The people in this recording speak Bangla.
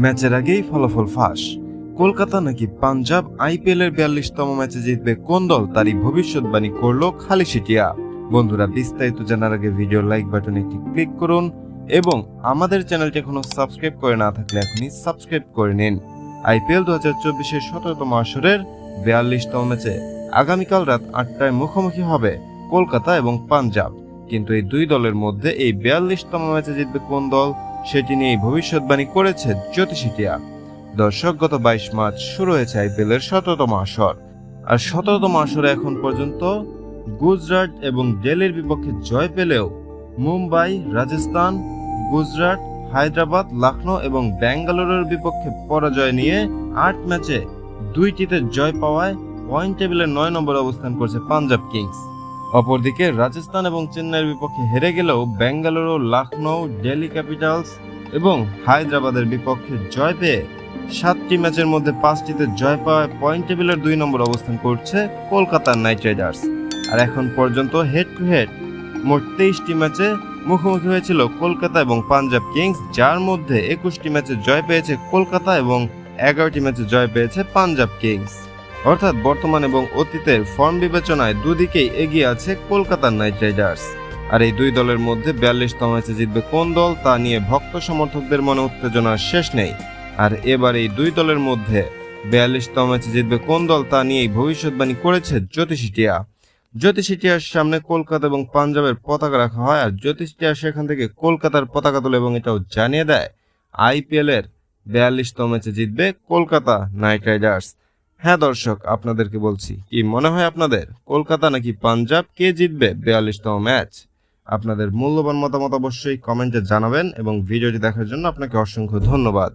ম্যাচের আগেই ফলাফল ফাঁস। কলকাতা নাকি পাঞ্জাব আইপিএল এর বিয়াল্লিশতম ম্যাচে জিতবে কোন দল তারই ভবিষ্যৎবাণী করল খালি সিটিয়া। বন্ধুরা, বিস্তারিত জানার আগে ভিডিও লাইক বাটনে একটি ক্লিক করুন এবং আমাদের চ্যানেলটি এখনও সাবস্ক্রাইব করে না থাকলে এখনই সাবস্ক্রাইব করে নিন। আইপিএল দু হাজার চব্বিশের সতেরোতম আসরের বিয়াল্লিশতম ম্যাচে আগামীকাল রাত আটটায় মুখোমুখি হবে কলকাতা এবং পাঞ্জাব। কিন্তু এই দুই দলের মধ্যে এই বিয়াল্লিশতম ম্যাচে জিতবে কোন দল সেটি নিয়ে ভবিষ্যৎবাণী করেছে জ্যোতিষিটিয়া দর্শক, গত বাইশ মার্চ শুরু হয়েছে আইপিএল এর সতেরোতম আসর। আর সতেরোতম আসরে এখন পর্যন্ত গুজরাট এবং দিল্লির বিপক্ষে জয় পেলেও মুম্বাই, রাজস্থান, গুজরাট, হায়দ্রাবাদ লখনৌ এবং ব্যাঙ্গালোরের বিপক্ষে পরাজয় নিয়ে আট ম্যাচে দুইটিতে জয় পাওয়ায় পয়েন্ট টেবিলের নয় নম্বর অবস্থান করছে পাঞ্জাব কিংস। অপরদিকে রাজস্থান এবং চেন্নাইয়ের বিপক্ষে হেরে গেলেও বেঙ্গালুরু লখনৌ ডেলি ক্যাপিটালস এবং হায়দ্রাবাদের বিপক্ষে জয় পেয়ে সাতটি ম্যাচের মধ্যে পাঁচটিতে জয় পাওয়ায় পয়েন্ট টেবিলের দুই নম্বর অবস্থান করছে কলকাতার নাইট রাইডার্স। আর এখন পর্যন্ত হেড টু হেড মোট তেইশটি ম্যাচে মুখোমুখি হয়েছিল কলকাতা এবং পাঞ্জাব কিংস, যার মধ্যে একুশটি ম্যাচে জয় পেয়েছে কলকাতা এবং এগারোটি ম্যাচে জয় পেয়েছে পাঞ্জাব কিংস। অর্থাৎ বর্তমান এবং অতীতের ফর্ম বিবেচনায় দুদিকেই এগিয়ে আছে কলকাতার নাইট রাইডার্স আর এই দুই দলের মধ্যে বিয়াল্লিশতম ম্যাচে জিতবে কোন দল তা নিয়ে ভক্ত সমর্থকদের মনে উত্তেজনার শেষ নেই। আর এবার এই দুই দলের মধ্যে বিয়াল্লিশতম ম্যাচে জিতবে কোন দল তা নিয়েই ভবিষ্যৎবাণী করেছে জ্যোতিষিটিয়া জ্যোতিষিটিয়ার সামনে কলকাতা এবং পাঞ্জাবের পতাকা রাখা হয়, আর জ্যোতিষিটিয়া সেখান থেকে কলকাতার পতাকা তোলে এবং এটাও জানিয়ে দেয়। আইপিএলের বিয়াল্লিশতম ম্যাচে জিতবে কলকাতা নাইট রাইডার্স হ্যাঁ দর্শক, আপনাদেরকে বলছি। কি মনে হয় আপনাদের? কলকাতা নাকি পাঞ্জাব? কে জিতবে? বিয়াল্লিশতম ম্যাচ। আপনাদের মূল্যবান মতামত অবশ্যই কমেন্টে জানাবেন এবং ভিডিওটি দেখার জন্য আপনাকে অসংখ্য ধন্যবাদ।